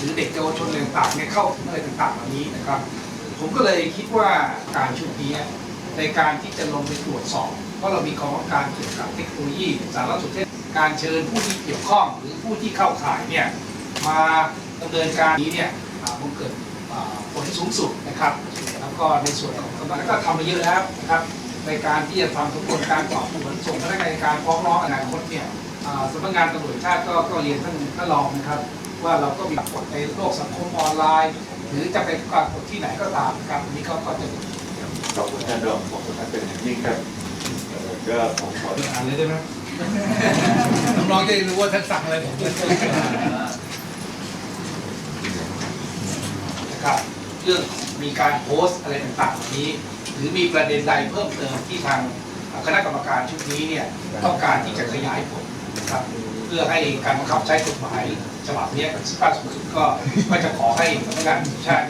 หรือเด็กเยาวชนอะไรต่างๆเนี่ยเข้าถึงอะไรต่างๆเหล่านี้นะครับ ผมก็เลยคิดว่าการชุดนี้ในการที่จะลงไปตรวจสอบเพราะเรามีกองการเกี่ยวกับเทคโนโลยีสารสนเทศการเชิญผู้ที่เกี่ยวข้อง หรือผู้ที่เข้าข่ายเนี่ยมาดำเนินการนี้เนี่ยมันเกิดผลสูงสุดนะครับ แล้วก็ในส่วนของกำลังก็ทำมาเยอะแล้วนะครับในการที่จะทำกระบวนการสอบสวนส่งพนักงานการฟ้องร้องอนาคตเนี่ยอ่าสำนักงานตำรวจชาติก็เรียนท่านท่านรองนะครับ ว่าเราก็มีกฎในโลกสังคมออนไลน์ หรือจะเป็นปรากฏที่ไหนก็ตามนะครับอันนี้ก็ก็จะขอบคุณท่านรองขอบคุณท่านเป็นอย่างยิ่งครับเอ่อก็ผมขออ่านเลยได้ไหมน้องๆจะได้รู้ว่าท่านสั่งอะไรผมนะครับเรื่องมีการโพสต์อะไรต่างๆเหล่านี้ หรือมีประเด็นใดเพิ่มเติมที่ทางคณะกรรมการชุดนี้เนี่ยต้องการที่จะขยายผล นะครับเพื่อให้การบังคับใช้กฎหมายฉบับนี้กับสิบเก้าสูงสุดก็ก็จะขอให้สำนักงานตำรวจแห่งชาติ